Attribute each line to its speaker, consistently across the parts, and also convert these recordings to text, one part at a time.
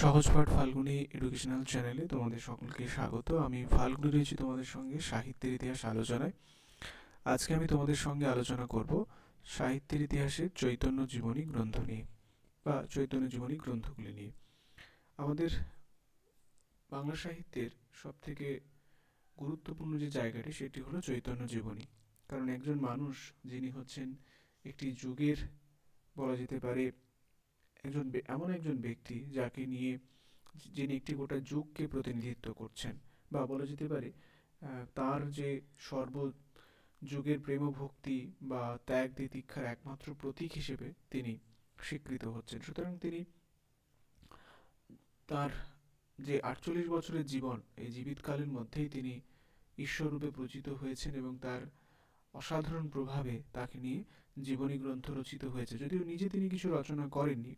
Speaker 1: সহজপাঠ Falguni educational চ্যানেলে তোমাদের সকলকে স্বাগত। আমি ফাল্গুনি রয়েছি তোমাদের সঙ্গে সাহিত্যের ইতিহাস আলোচনায়। আজকে আমি তোমাদের সঙ্গে আলোচনা করব সাহিত্যের ইতিহাসের চৈতন্য জীবনী গ্রন্থ নিয়ে বা চৈতন্য জীবনী গ্রন্থগুলি নিয়ে। আমাদের বাংলা সাহিত্যের সবথেকে গুরুত্বপূর্ণ যে জায়গাটি সেটি হলো চৈতন্য জীবনী। কারণ একজন মানুষ যিনি হচ্ছেন একটি যুগের বলা যেতে পারে একজন এমন একজন ব্যক্তি যাকে নিয়ে যিনি একটি গোটা যুগকে প্রতিনিধিত্ব করছেন বা বলা যেতে পারে তার যে সর্ব যুগের প্রেম ভক্তি বা ত্যাগ তিতিক্ষার একমাত্র প্রতীক হিসেবে তিনি স্বীকৃত হচ্ছেন। সুতরাং তিনি তার যে আটচল্লিশ বছরের জীবন, এই জীবিতকালের মধ্যেই তিনি ঈশ্বররূপে পূজিত হয়েছেন এবং তার অসাধারণ প্রভাবে তাকে নিয়ে জীবনী গ্রন্থ রচিত হয়েছে। যদিও নিজে তিনি কিছু রচনা করেননি,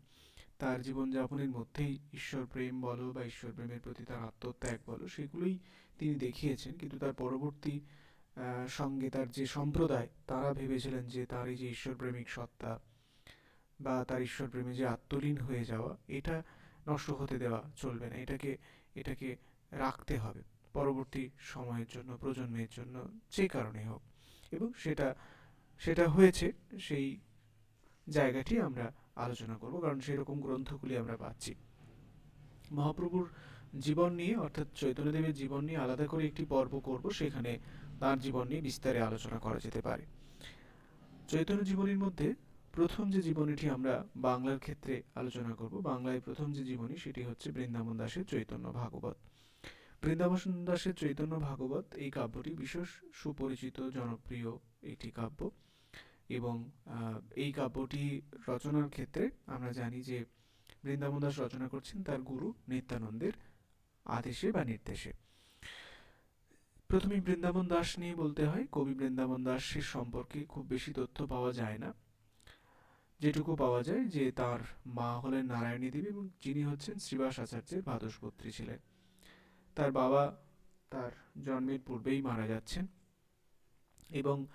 Speaker 1: তার জীবনযাপনের মধ্যেই ঈশ্বর প্রেম বলো বা ঈশ্বর প্রেমের প্রতি তার আত্মত্যাগ বলো, সেগুলোই তিনি দেখিয়েছেন। কিন্তু তার পরবর্তী সঙ্গে তার যে সম্প্রদায়, তারা ভেবেছিলেন যে তার এই যে ঈশ্বর প্রেমিক সত্তা বা তার ঈশ্বর প্রেমে যে আত্মলীন হয়ে যাওয়া, এটা নষ্ট হতে দেওয়া চলবে না। এটাকে এটাকে রাখতে হবে। পরবর্তী সময়ের জন্য, প্রজন্মের জন্য যে কারণে হোক। এবং সেটা সেটা হয়েছে, সেই জায়গাটি আমরা আলোচনা করব, কারণ সেরকম গ্রন্থগুলি আমরা পাচ্ছি। মহাপ্রভুর জীবন নিয়ে, অর্থাৎ চৈতন্যদেবের জীবন নিয়ে আলাদা করে একটি পর্ব করব, সেখানে তার জীবন নিয়ে বিস্তারে আলোচনা করা যেতে পারে। চৈতন্য জীবনীর মধ্যে প্রথম যে জীবনীটি আমরা বাংলার ক্ষেত্রে আলোচনা করব, বাংলায় প্রথম যে জীবনী, সেটি হচ্ছে বৃন্দাবন দাসের চৈতন্য ভাগবত। বৃন্দাবন দাসের চৈতন্য ভাগবত এই কাব্যটি বিশেষ সুপরিচিত, জনপ্রিয় একটি কাব্য। এবং এই কাব্যটি রচনার ক্ষেত্রে আমরা জানি যে বৃন্দাবন দাস রচনা করছেন তার গুরু নিত্যানন্দের আদেশে বা নির্দেশে। প্রথমে বৃন্দাবন দাস নিয়ে বলতে হয়। কবি বৃন্দাবন দাসের সম্পর্কে খুব বেশি তথ্য পাওয়া যায় না। যেটুকু পাওয়া যায় যে তার মা হলেন নারায়ণী দেবী এবং যিনি হচ্ছেন শ্রীবাস আচার্যের ভাদস্পত্রী ছিলেন। তার বাবা তার জন্মের পূর্বেই মারা যাচ্ছেন এবং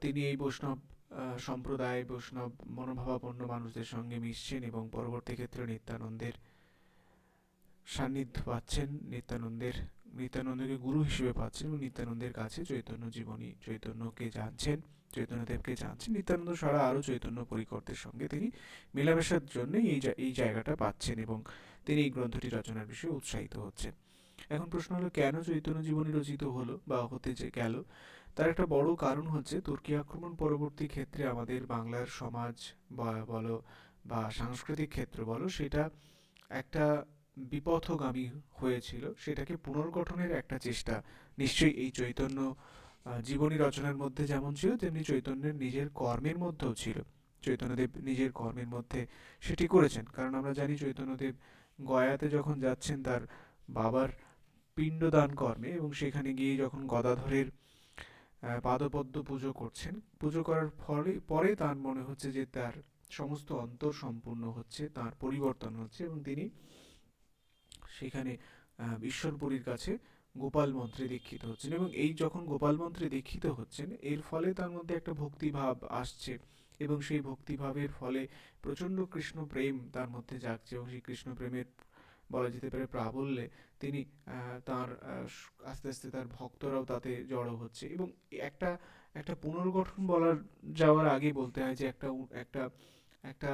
Speaker 1: তিনি এই বৈষ্ণব সম্প্রদায়, বৈষ্ণব, মনোভাবাপন্ন মানুষদের সঙ্গে মিশছেন এবং পরবর্তী ক্ষেত্রে নিত্যানন্দের সান্নিধ্য পাচ্ছেন, নিত্যানন্দের, নিত্যানন্দকে গুরু হিসেবে পাচ্ছেন এবং নিত্যানন্দের কাছে চৈতন্য জীবনী, চৈতন্যকে জানছেন, চৈতন্যদেবকে জানছেন। নিত্যানন্দ ছাড়া আরও চৈতন্য পরিকর্তের সঙ্গে তিনি মেলামেশার জন্যই এই এই জায়গাটা পাচ্ছেন এবং তিনি এই গ্রন্থটি রচনার বিষয়ে উৎসাহিত হচ্ছেন। এখন প্রশ্ন হলো, কেন চৈতন্য জীবনী রচিত হলো বা হতে যে, গেল? তার একটা বড় কারণ হচ্ছে তুর্কি আক্রমণ পরবর্তী ক্ষেত্রে আমাদের বাংলার সমাজ বা বলো বা সাংস্কৃতিক ক্ষেত্র বলো, সেটা একটা বিপথগামী হয়েছিল। সেটাকে পুনর্গঠনের একটা চেষ্টা। নিশ্চয়ই এই চৈতন্য জীবনী রচনার মধ্যে যেমন ছিল, তেমনি চৈতন্যের নিজের কর্মের মধ্যেও ছিল। চৈতন্যদেব নিজের কর্মের মধ্যে সেটি করেছেন। কারণ আমরা জানি চৈতন্যদেব গয়াতে যখন যাচ্ছেন তার বাবার পিণ্ডদান কর্মে এবং সেখানে গিয়ে যখন গদাধরের পাদপদ্ম পুজো করছেন। পুজো করার ফলে, পরে তার মনে হচ্ছে যে তার সমস্ত অন্তর সম্পূর্ণ হচ্ছে, তার পরিবর্তন হচ্ছে এবং তিনি সেখানে ঈশ্বরপুরীর কাছে গোপাল মন্ত্রে দীক্ষিত হচ্ছেন এবং এই যখন গোপাল মন্ত্রে দীক্ষিত হচ্ছেন, এর ফলে তার মধ্যে একটা ভক্তিভাব আসছে এবং সেই ভক্তিভাবের ফলে প্রচণ্ড কৃষ্ণ প্রেম তার মধ্যে জাগছে এবং সেই কৃষ্ণ প্রেমের বলা যেতে পারে প্রাবল্যে তিনি তার আস্তে আস্তে তার ভক্তরাও তাতে জড়ো হচ্ছে। এবং একটা একটা পুনর্গঠন বলার, যাওয়ার আগে বলতে হয় যে একটা একটা একটা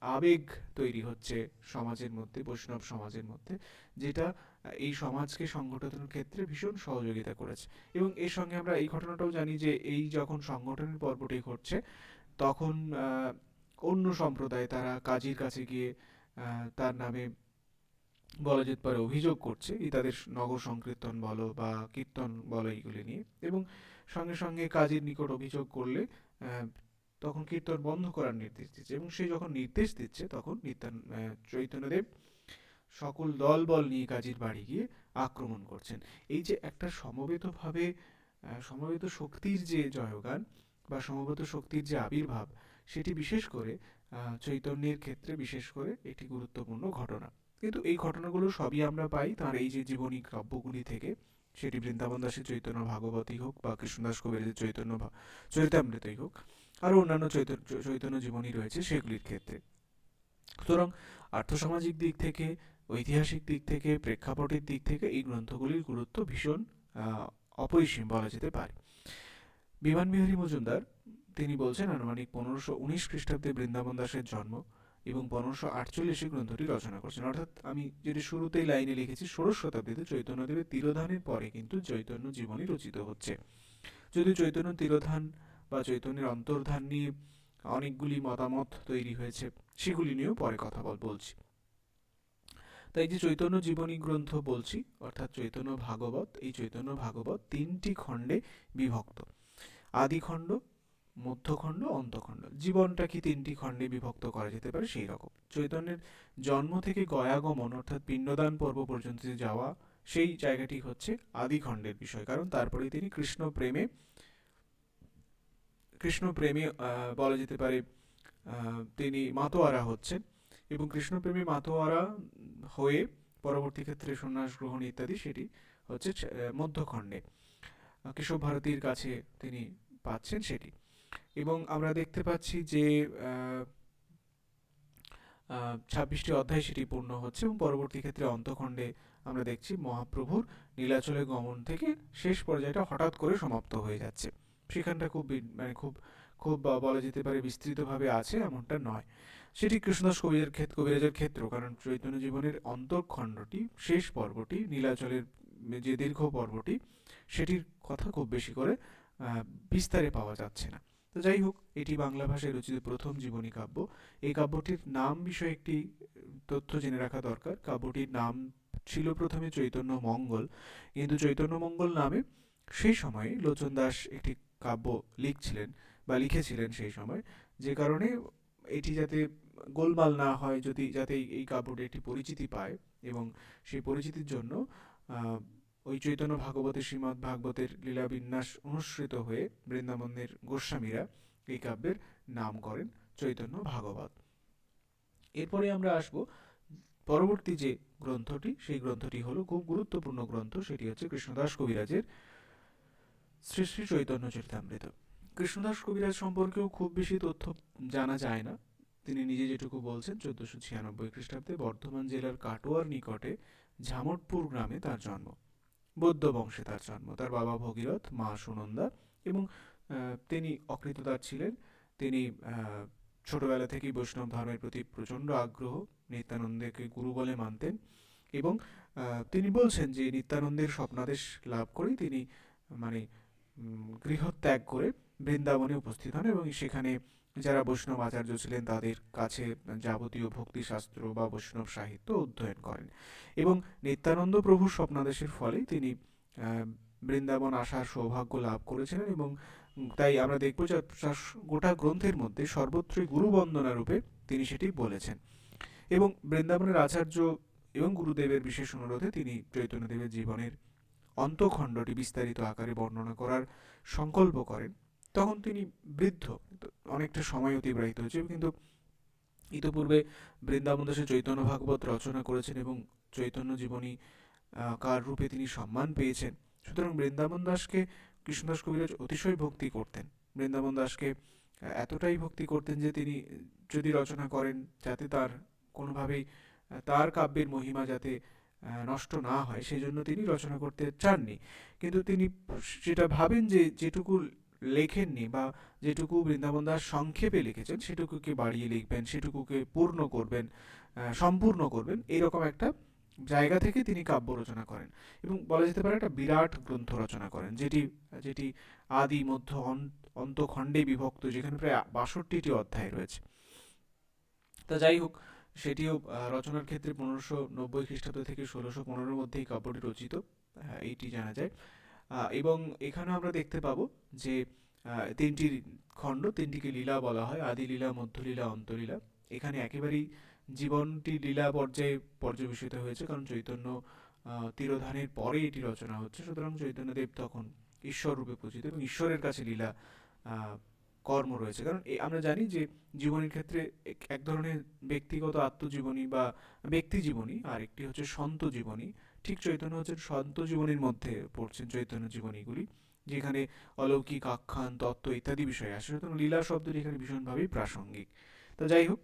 Speaker 1: আবেগ তৈরি হচ্ছে সমাজের মধ্যে, বৈষ্ণব সমাজের মধ্যে, যেটা এই সমাজকে সংগঠনের ক্ষেত্রে ভীষণ সহযোগিতা করেছে। এবং এর সঙ্গে আমরা এই ঘটনাটাও জানি যে এই যখন সংগঠনের পর্বটি ঘটছে, তখন অন্য সম্প্রদায় তারা কাজীর কাছে গিয়ে তার নামে বলা যেতে পারে অভিযোগ করছে তাদের নগর সংকীর্তন বলো বা কীর্তন বলো এইগুলি নিয়ে। এবং সঙ্গে সঙ্গে কাজীর নিকট অভিযোগ করলে তখন কীর্তন বন্ধ করার নির্দেশ দিচ্ছে। এবং সে যখন নির্দেশ দিচ্ছে, তখন নিত্যান চৈতন্যদেব সকল দল বল নিয়ে কাজীর বাড়ি গিয়ে আক্রমণ করছেন। এই যে একটা সমবেতভাবে সমবেত শক্তির যে জয়গান বা সমবেত শক্তির যে আবির্ভাব, সেটি বিশেষ করে চৈতন্যের ক্ষেত্রে বিশেষ করে একটি গুরুত্বপূর্ণ ঘটনা। কিন্তু এই ঘটনাগুলো সবই আমরা পাই। তার এই যে জীবনী কাব্যগুলি থেকে, সেটি বৃন্দাবন দাসের চৈতন্য ভাগবতী হোক বা কৃষ্ণদাস কবিরের চৈতন্য চরিতামৃতই হোক, আরও অন্যান্য চৈতন্য চৈতন্য জীবনী রয়েছে সেগুলির ক্ষেত্রে। সুতরাং আর্থসামাজিক দিক থেকে, ঐতিহাসিক দিক থেকে, প্রেক্ষাপটের দিক থেকে এই গ্রন্থগুলির গুরুত্ব ভীষণ অপরিসীম বলা যেতে পারে। বিমান বিহারী মজুমদার, তিনি বলছেন আনুমানিক পনেরোশো উনিশ খ্রিস্টাব্দে বৃন্দাবন দাসের জন্ম। এবং পনেরোশো আটচল্লিশে গ্রন্থটি রচনা করছেন। অর্থাৎ আমি যেটি শুরুতেই লাইনে লিখেছি, ষোড়শ শতাব্দীতে চৈতন্যদেবের তিরোধানের পরে কিন্তু চৈতন্য জীবনী রচিত হচ্ছে। যদি চৈতন্য তিরোধান বা চৈতন্যের অন্তর্ধান নিয়ে অনেকগুলি মতামত তৈরি হয়েছে, সেগুলি নিয়েও পরে কথা বল, বলছি। তাই যে চৈতন্য জীবনী গ্রন্থ বলছি, অর্থাৎ চৈতন্য ভাগবত, এই চৈতন্য ভাগবত তিনটি খণ্ডে বিভক্ত। আদি খণ্ড মধ্যখণ্ড, অন্তখণ্ড। জীবনটা কি তিনটি খণ্ডে বিভক্ত করা যেতে পারে? সেই রকম চৈতন্যের জন্ম থেকে গয়াগমন, অর্থাৎ পিণ্ডদান পর্ব পর্যন্ত যাওয়া, সেই জায়গাটি হচ্ছে আদি খণ্ডের বিষয়। কারণ তারপরে তিনি কৃষ্ণ প্রেমে কৃষ্ণ প্রেমে বলা যেতে পারে তিনি মাতোয়ারা হচ্ছেন এবং কৃষ্ণ প্রেমে মাতোয়ারা হয়ে পরবর্তী ক্ষেত্রে সন্ন্যাস গ্রহণ ইত্যাদি, সেটি হচ্ছে মধ্যখণ্ডে। কেশব ভারতীর কাছে তিনি পাচ্ছেন সেটি। এবং আমরা দেখতে পাচ্ছি যে ছাব্বিশটি অধ্যায় সেটি পূর্ণ হচ্ছে এবং পরবর্তী ক্ষেত্রে অন্তখণ্ডে আমরা দেখছি মহাপ্রভুর নীলাচলে গমন থেকে শেষ পর্যায়টা হঠাৎ করে সমাপ্ত হয়ে যাচ্ছে। সেখানটা খুব মানে খুব খুব বলা যেতে পারে বিস্তৃতভাবে আছে এমনটা নয়। সেটি কৃষ্ণদাস কবিরের ক্ষেত্র কবিরাজের ক্ষেত্র, কারণ চৈতন্য জীবনের অন্তঃখণ্ডটি, শেষ পর্বটি, নীলাচলের যে দীর্ঘ পর্বটি, সেটির কথা খুব বেশি করে বিস্তারে পাওয়া যাচ্ছে না। তো যাই হোক, এটি বাংলা ভাষায় রচিত প্রথম জীবনী কাব্য। এই কাব্যটির নাম বিষয়ে একটি তথ্য জেনে রাখা দরকার। কাব্যটির নাম ছিল প্রথমে চৈতন্য মঙ্গল, কিন্তু চৈতন্য মঙ্গল নামে সেই সময়ে লোচন দাস একটি কাব্য লিখছিলেন বা লিখেছিলেন সেই সময়, যে কারণে এটি যাতে গোলমাল না হয়, যদি যাতে এই কাব্যটি একটি পরিচিতি পায় এবং সেই পরিচিতির জন্য ওই চৈতন্য ভাগবতের শ্রীমৎ ভাগবতের লীলাবিন্যাস অনুসৃত হয়ে বৃন্দাবনের গোস্বামীরা এই কাব্যের নাম করেন চৈতন্য ভাগবত। এরপরে আমরা আসব পরবর্তী যে গ্রন্থটি, সেই গ্রন্থটি হলো খুব গুরুত্বপূর্ণ গ্রন্থ, সেটি হচ্ছে কৃষ্ণদাস কবিরাজের শ্রী শ্রী চৈতন্য চরিতামৃত। কৃষ্ণদাস কবিরাজ সম্পর্কেও খুব বেশি তথ্য জানা যায় না। তিনি নিজে যেটুকু বলছেন, চোদ্দশো ছিয়ানব্বই খ্রিস্টাব্দে বর্ধমান জেলার কাটোয়ার নিকটে ঝামটপুর গ্রামে তার জন্ম। বৌদ্ধ বংশে তার জন্ম। তার বাবা ভগীরথ, মা সুনন্দা এবং তিনি অকৃতদার ছিলেন। তিনি ছোটবেলা থেকেই বৈষ্ণব ধর্মের প্রতি প্রচণ্ড আগ্রহ, নিত্যানন্দকে গুরু বলে মানতেন এবং তিনি বলছেন যে নিত্যানন্দের স্বপ্নাদেশ লাভ করেই তিনি মানে গৃহত্যাগ করে বৃন্দাবনে উপস্থিত হন এবং সেখানে যারা বৈষ্ণব আচার্য ছিলেন তাদের কাছে যাবতীয় ভক্তিশাস্ত্র বা বৈষ্ণব সাহিত্য অধ্যয়ন করেন এবং নিত্যানন্দ প্রভুর স্বপ্নাদেশের ফলে তিনি বৃন্দাবন আসার সৌভাগ্য লাভ করেছিলেন এবং তাই আমরা দেখব যে গোটা গ্রন্থের মধ্যে সর্বত্রই গুরুবন্দনা রূপে তিনি সেটি বলেছেন। এবং বৃন্দাবনের আচার্য এবং গুরুদেবের বিশেষ অনুরোধে তিনি চৈতন্যদেবের জীবনের অন্তখণ্ডটি বিস্তারিত আকারে বর্ণনা করার সংকল্প করেন। তখন তিনি বৃদ্ধ। অনেকটা সময় অতিবাহিত হয়েছে কিন্তু ইতোপূর্বে বৃন্দাবন দাসে চৈতন্য ভাগবত রচনা করেছেন এবং চৈতন্য জীবনী কার রূপে তিনি সম্মান পেয়েছেন। সুতরাং বৃন্দাবন দাসকে কৃষ্ণদাস কবিরাজ অতিশয় ভক্তি করতেন। বৃন্দাবন দাসকে এতটাই ভক্তি করতেন যে তিনি যদি রচনা করেন, যাতে তার কোনোভাবেই তার কাব্যের মহিমা যাতে নষ্ট না হয় সেই জন্য তিনি রচনা করতে চাননি। কিন্তু তিনি সেটা ভাবেন যে যেটুকু লেখেননি বা যেটুকু বৃন্দাবন দাস সংক্ষেপে লিখেছেন, সেটুকুকে বাড়িয়ে লিখবেন, সেটুকুকে পূর্ণ করবেন সম্পূর্ণ করবেন এইরকম একটা জায়গা থেকে তিনি কাব্য রচনা করেন। এবং বলা যেতে পারে একটা বিরাট গ্রন্থ রচনা করেন, যেটি যেটি আদি, মধ্য অন্তখণ্ডে বিভক্ত, যেখানে প্রায় বাষট্টিটি অধ্যায় রয়েছে। তা যাই হোক, সেটিও রচনার ক্ষেত্রে পনেরোশো নব্বই খ্রিস্টাব্দ থেকে ষোলোশো পনেরোর মধ্যে এই কাব্যটি রচিত এইটি জানা যায়। এবং এখানেও আমরা দেখতে পাবো যে তিনটি খণ্ড, তিনটিকে লীলা বলা হয় আদি লীলা মধ্যলীলা, অন্তলীলা। এখানে একেবারেই জীবনটি লীলা পর্যায়ে পর্যবেসিত হয়েছে, কারণ চৈতন্য তিরোধানের পরে এটি রচনা হচ্ছে। সুতরাং চৈতন্যদেব তখন ঈশ্বর রূপে পূজিত এবং ঈশ্বরের কাছে লীলা কর্ম রয়েছে। কারণ আমরা জানি যে, জীবনের ক্ষেত্রে এক ধরনের ব্যক্তিগত আত্মজীবনী বা ব্যক্তি জীবনী আর একটি হচ্ছে সন্ত জীবনী। ঠিক চৈতন্য হচ্ছেন সন্ত জীবনীর মধ্যে পড়ছেন চৈতন্য জীবনীগুলি, যেখানে অলৌকিক আখ্যান, তত্ত্ব ইত্যাদি বিষয় আসে। সুতরাং লীলা শব্দটি এখানে ভীষণভাবেই প্রাসঙ্গিক। তো যাই হোক,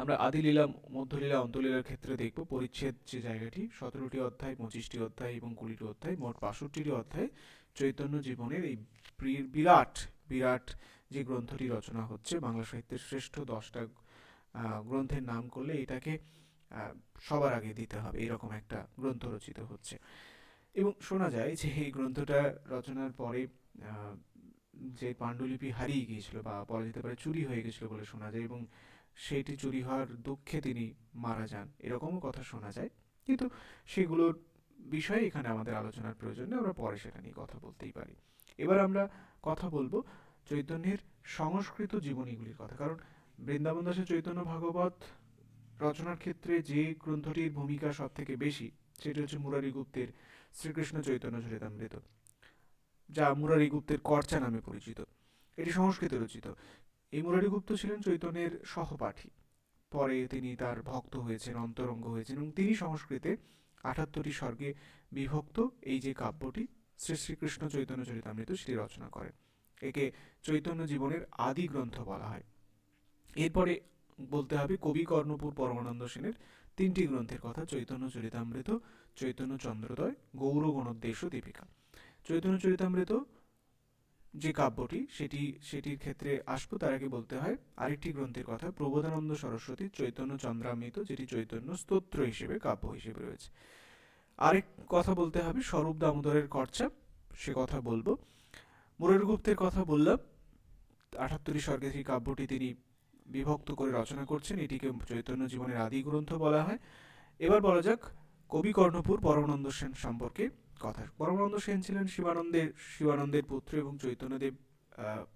Speaker 1: আমরা আদিলীলা মধ্যলীলা অন্তলীলার ক্ষেত্রে দেখব। পরিচ্ছেদ যে জায়গাটি, সতেরোটি অধ্যায়, পঁচিশটি অধ্যায় এবং কুড়িটি অধ্যায়, মোট বাষট্টিটি অধ্যায় চৈতন্য জীবনের এই বিরাট বিরাট যে গ্রন্থটি রচনা হচ্ছে, বাংলা সাহিত্যের শ্রেষ্ঠ দশটা গ্রন্থের নাম করলে এটাকে সবার আগে দিতে হবে। এরকম একটা গ্রন্থ রচিত হচ্ছে। এবং শোনা যায় যে এই গ্রন্থটা রচনার পরে যে পাণ্ডুলিপি হারিয়ে গিয়েছিল বা বলা যেতে পারে চুরি হয়ে গেছিল বলে শোনা যায় এবং সেইটি চুরি হওয়ার দুঃখে তিনি মারা যান। এরকমও কথা শোনা যায়। কিন্তু সেগুলোর বিষয়ে এখানে আমাদের আলোচনার প্রয়োজন নেই। আমরা পরে সেটা নিয়ে কথা বলতেই পারি। এবার আমরা কথা বলব চৈতন্যের সংস্কৃত জীবনীগুলির কথা। কারণ বৃন্দাবন দাসের চৈতন্য ভাগবত রচনার ক্ষেত্রে যে গ্রন্থটির ভূমিকা সব থেকে বেশি, সেটি হচ্ছে মুরারি গুপ্তের শ্রীকৃষ্ণ চৈতন্য চরিতামৃত, যা মুরারি গুপ্তের কর্চা নামে পরিচিত। এটি সংস্কৃতে রচিত। এই মুরারি গুপ্ত ছিলেন চৈতন্যের সহপাঠী। পরে তিনি তার ভক্ত হয়েছেন, অন্তরঙ্গ হয়েছেন এবং তিনি সংস্কৃতে আটাত্তরটি স্বর্গে বিভক্ত এই যে কাব্যটি, শ্রী শ্রীকৃষ্ণ চৈতন্য চরিতামৃত, সেটি রচনা করেন। একে চৈতন্য জীবনের আদি গ্রন্থ বলা হয়। এরপরে বলতে হবে কবি কর্ণপুর পরমানন্দ সেনের তিনটি গ্রন্থের কথা, চৈতন্য চরিতামৃত, চৈতন্য চন্দ্রোদয় গণোদ্দেশ্য, দীপিকা। চৈতন্য চরিতামৃত যে কাব্যটি, সেটি, সেটির ক্ষেত্রে আসব, তার আগে বলতে হয় আরেকটি গ্রন্থের কথা, প্রবোধানন্দ সরস্বতী, চৈতন্য চন্দ্রামৃত, যেটি চৈতন্য স্তোত্র হিসেবে, কাব্য হিসেবে রয়েছে। আরেক কথা বলতে হবে স্বরূপ দামোদরের কর্চা সে কথা বলব। মুরারগুপ্তের কথা বললাম আটাত্তরি স্বর্গে সেই কাব্যটি তিনি বিভক্ত করে রচনা করছেন। এটিকে চৈতন্য জীবনের আদি গ্রন্থ বলা হয়। এবার বলা যাক কবি কর্ণপুর পরমানন্দ সেন সম্পর্কে কথা। পরমানন্দ সেন ছিলেন শিবানন্দের শিবানন্দের পুত্র এবং চৈতন্যদেব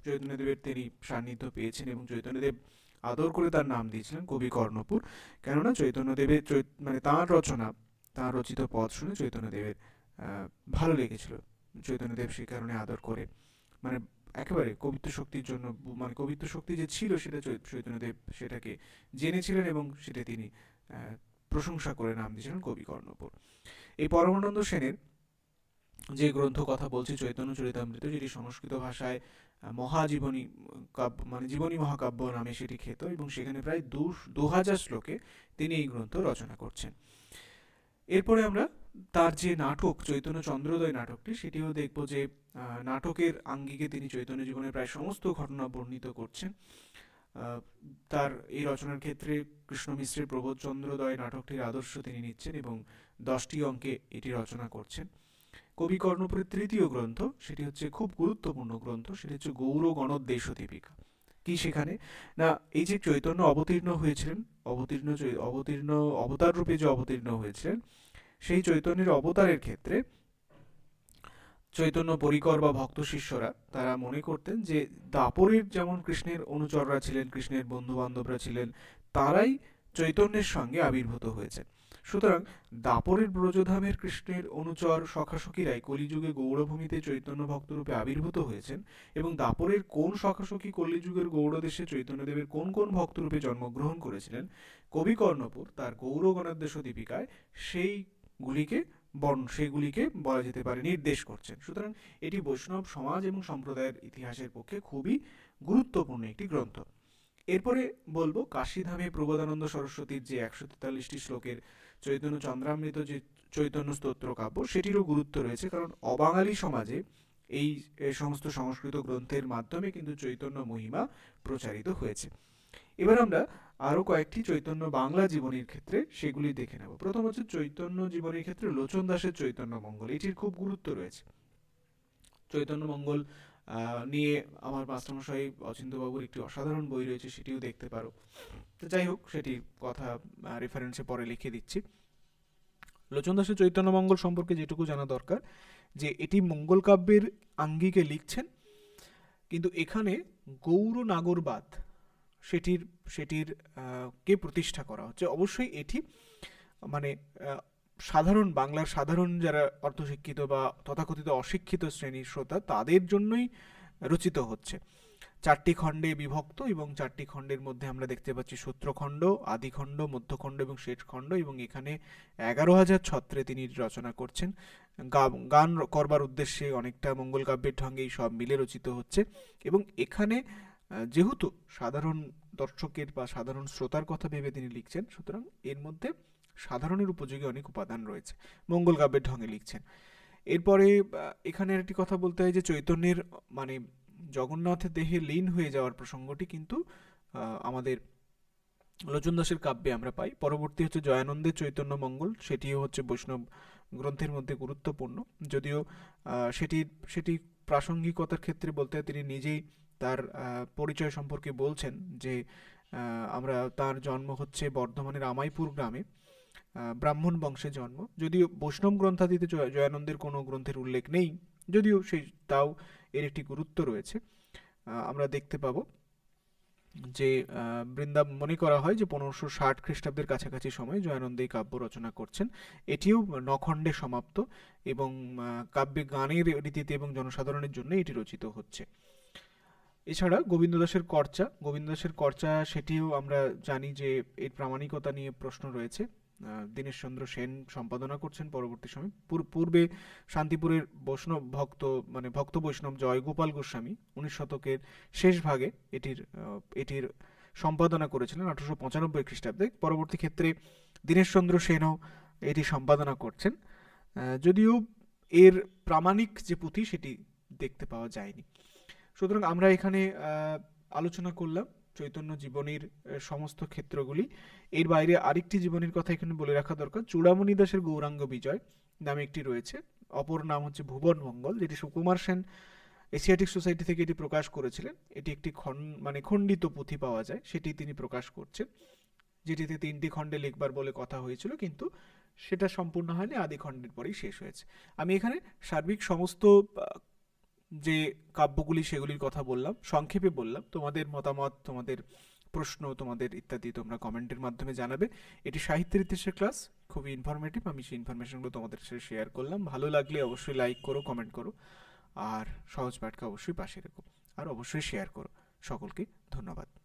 Speaker 1: চৈতন্যদেবের তিনি সান্নিধ্য পেয়েছেন এবং চৈতন্যদেব আদর করে তার নাম দিয়েছিলেন কবি কর্ণপুর। কেননা চৈতন্যদেবের চৈত- মানে তাঁর রচনা, তাঁর রচিত পদ শুনে চৈতন্যদেবের ভালো লেগেছিল। চৈতন্যদেব সেই কারণে আদর করে। মানে একেবারে কবিত্ব শক্তির জন্য মানে কবিত্ব শক্তি যে ছিল সেটা চৈতন্যদেব সেটাকে জেনেছিলেন এবং সেটা তিনি প্রশংসা করে নাম দিয়েছিলেন কবি কর্ণপুর এই পরমানন্দ সেনের যে গ্রন্থ কথা বলছি, চৈতন্য চরিতামৃত, যেটি সংস্কৃত ভাষায় মহাজীবনী কাব্য মানে জীবনী মহাকাব্য নামে সেটি খ্যাত এবং সেখানে প্রায় দু হাজার শ্লোকে তিনি এই গ্রন্থ রচনা করছেন। এরপরে আমরা তার যে নাটক, চৈতন্য চন্দ্রোদয় নাটকটি, সেটিও দেখব যে নাটকের আঙ্গিকে তিনি চৈতন্য জীবনের প্রায় সমস্ত ঘটনা বর্ণিত করছেন। তার এই রচনার ক্ষেত্রে কৃষ্ণ মিশ্রের প্রবোধ চন্দ্রোদয় নাটকটির আদর্শ তিনি নিচ্ছেন এবং দশটি অঙ্কে এটি রচনা করছেন। কবি কর্ণপুরের তৃতীয় গ্রন্থ, সেটি হচ্ছে খুব গুরুত্বপূর্ণ গ্রন্থ, সেটি হচ্ছে গৌর গণোদ্দেশ্য দীপিকা কি সেখানে? না, এই যে চৈতন্য অবতীর্ণ হয়েছিলেন, অবতীর্ণ অবতীর্ণ, অবতার রূপে যে অবতীর্ণ হয়েছিলেন সেই চৈতন্যের অবতারের ক্ষেত্রে চৈতন্য পরিকর বা ভক্ত শিষ্যরা তারা মনে করতেন যে দাপরের যেমন কৃষ্ণের অনুচররা ছিলেন, কৃষ্ণের বন্ধু বান্ধবরা ছিলেন, তারাই চৈতন্যের সঙ্গে আবির্ভূত হয়েছেন সুতরাং দাপরের ব্রজধামের কৃষ্ণের অনুচর, সখাসখীরাই কলিযুগে গৌড়ভূমিতে চৈতন্য ভক্তরূপে আবির্ভূত হয়েছেন এবং দাপরের কোন সখাসখী কলিযুগের গৌড়দেশে চৈতন্যদেবের কোন কোন ভক্তরূপে জন্মগ্রহণ করেছিলেন কবি কর্ণপুর তার গৌর গণাদ্দেশ দীপিকায় সেইগুলিকে বর্ণ সেগুলিকে বলা যেতে পারে, নির্দেশ করছেন। সুতরাং এটি বৈষ্ণব সমাজ এবং সম্প্রদায়ের ইতিহাসের পক্ষে খুবই গুরুত্বপূর্ণ একটি গ্রন্থ। এরপরে বলব, কাশীধামে প্রবোধানন্দ সরস্বতীর যে একশো তেতাল্লিশটি শ্লোকের চৈতন্য চন্দ্রামৃত, যে চৈতন্য স্তোত্র কাব্য, সেটিরও গুরুত্ব রয়েছে, কারণ অবাঙালি সমাজে এই সমস্ত সংস্কৃত গ্রন্থের মাধ্যমে কিন্তু চৈতন্য মহিমা প্রচারিত হয়েছে। এবার আমরা আরও কয়েকটি চৈতন্য বাংলা জীবনীর ক্ষেত্রে সেগুলি দেখে নেব। প্রথম হচ্ছে চৈতন্য জীবনীর ক্ষেত্রে লোচন দাসের চৈতন্য মঙ্গল। এটির খুব গুরুত্ব রয়েছে। চৈতন্য মঙ্গল নিয়ে আমার মাস্টারমশাই অচিন্তবাবুর একটি অসাধারণ বই রয়েছে, সেটিও দেখতে পারো। তো যাই হোক সেটির কথা রেফারেন্সে পরে লিখে দিচ্ছি। লোচন দাসের চৈতন্য মঙ্গল সম্পর্কে যেটুকু জানা দরকার, যে এটি মঙ্গল কাব্যের আঙ্গিকে লিখছেন, কিন্তু এখানে গৌর নাগরবাদ সেটির সেটির কে প্রতিষ্ঠা করা হচ্ছে? অবশ্যই এটি মানে সাধারণ বাংলার সাধারণ যারা অর্ধশিক্ষিত বা তথাকথিত অশিক্ষিত শ্রেণির শ্রোতা, তাদের জন্যই রচিত হচ্ছে। চারটি খণ্ডে বিভক্ত এবং চারটি খণ্ডের মধ্যে আমরা দেখতে পাচ্ছি সূত্রখণ্ড, আদিখণ্ড, মধ্যখণ্ড এবং শেষ খণ্ড এবং এখানে এগারো হাজার ছত্রে তিনি রচনা করছেন। গান করবার উদ্দেশ্যে অনেকটা মঙ্গল কাব্যের ঢঙ্গেই সব মিলে রচিত হচ্ছে এবং এখানে যেহেতু সাধারণ দর্শকের বা সাধারণ শ্রোতার কথা ভেবে তিনি লিখছেন, সুতরাং এর মধ্যে সাধারণের উপযোগী অনেক উপাদান রয়েছে। মঙ্গল কাব্যের ঢঙে লিখছেন। এরপরে এখানে একটি কথা বলতে হয় যে, চৈতন্যের মানে জগন্নাথের দেহে লীন হয়ে যাওয়ার প্রসঙ্গটি কিন্তু আমাদের লোচন দাসের কাব্যে আমরা পাই। পরবর্তী হচ্ছে জয়ানন্দের চৈতন্য মঙ্গল, সেটিও হচ্ছে বৈষ্ণব গ্রন্থের মধ্যে গুরুত্বপূর্ণ। যদিও সেটি সেটি প্রাসঙ্গিকতার ক্ষেত্রে বলতে তিনি নিজেই তার পরিচয় সম্পর্কে বলছেন যে আমরা তার জন্ম হচ্ছে বর্ধমানের আমাইপুর গ্রামে ব্রাহ্মণ বংশে জন্ম। যদিও বৈষ্ণব গ্রন্থাদিতে জয়ানন্দের কোনো গ্রন্থের উল্লেখ নেই, যদিও সেই তাও এর একটি গুরুত্ব রয়েছে। আমরা দেখতে পাবো যে বৃন্দা মনে করা হয় যে, পনেরোশো ষাট খ্রিস্টাব্দের কাছাকাছি সময় জয়ানন্দ এই কাব্য রচনা করছেন। এটিও নখণ্ডে সমাপ্ত এবং কাব্যে গানের রীতিতে এবং জনসাধারণের জন্য এটি রচিত হচ্ছে। এছাড়া গোবিন্দ দাসের কর্চা, গোবিন্দ দাসের কর্চা সেটিও আমরা জানি যে এর প্রামাণিকতা নিয়ে প্রশ্ন রয়েছে। দীনেশচন্দ্র সেন সম্পাদনা করছেন পরবর্তী সময়। পূর্বে শান্তিপুরের বৈষ্ণব ভক্ত মানে ভক্ত বৈষ্ণব জয়গোপাল গোস্বামী উনিশ শতকের শেষ ভাগে এটির এটির সম্পাদনা করেছিলেন আঠারোশো পঁচানব্বই খ্রিস্টাব্দে। পরবর্তী ক্ষেত্রে দীনেশচন্দ্র সেনও এটি সম্পাদনা করছেন। যদিও এর প্রামাণিক যে পুঁথি সেটি দেখতে পাওয়া যায়নি। সুতরাং আমরা এখানে আলোচনা করলাম চৈতন্য জীবনীর সমস্ত ক্ষেত্রগুলি। এর বাইরে আরেকটি জীবনীর কথা এখানে বলে রাখা দরকার। চূড়ামণি দাসের গৌরাঙ্গ বিজয় নামে একটি রয়েছে। অপর নাম হচ্ছে ভুবন মঙ্গল, যেটি সুকুমার সেন এশিয়াটিক সোসাইটি থেকে এটি প্রকাশ করেছিলেন। এটি একটি খন মানে খণ্ডিত পুঁথি পাওয়া যায়, সেটি তিনি প্রকাশ করছেন, যেটিতে তিনটি খণ্ডে লিখবার বলে কথা হয়েছিল, কিন্তু সেটা সম্পূর্ণ হয়নি, আদি খণ্ডের পরেই শেষ হয়েছে। আমি এখানে সার্বিক সমস্ত যে কাব্যগুলি সেগুলির কথা বললাম, সংক্ষেপে বললাম, তোমাদের মতামত, তোমাদের প্রশ্ন, তোমাদের ইত্যাদি তোমরা কমেন্টের মাধ্যমে জানাবে। এটি সাহিত্যের ইতিহাসের ক্লাস খুবই ইনফরমেটিভ আমি সেই ইনফরমেশনগুলো তোমাদের সাথে শেয়ার করলাম। ভালো লাগলে অবশ্যই লাইক করো কমেন্ট করো, আর সহজ পাঠকে অবশ্যই পাশে রেখো, আর অবশ্যই শেয়ার করো। সকলকে ধন্যবাদ।